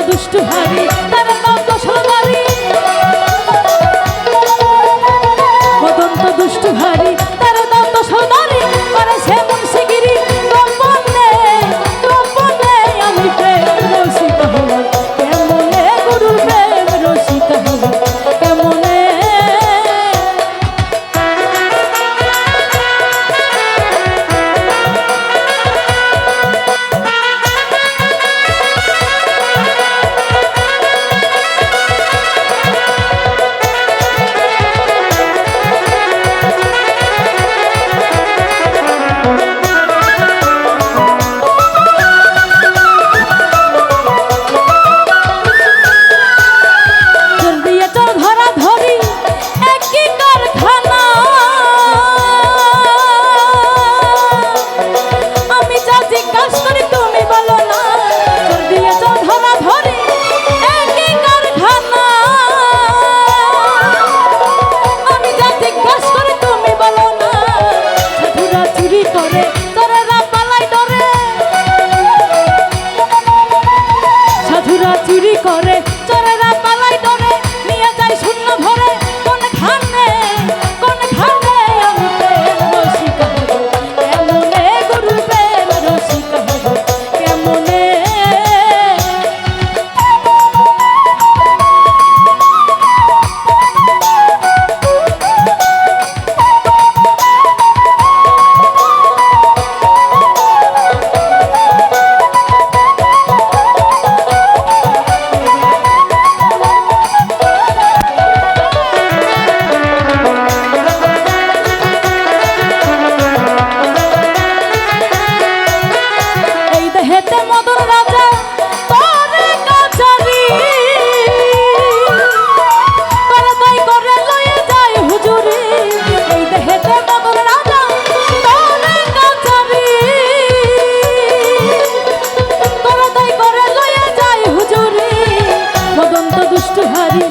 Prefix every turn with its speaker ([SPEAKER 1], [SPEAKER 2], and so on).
[SPEAKER 1] দুষ্ট হারি মধুরা চুরি করে চোরেরা দুষ্ট হারি।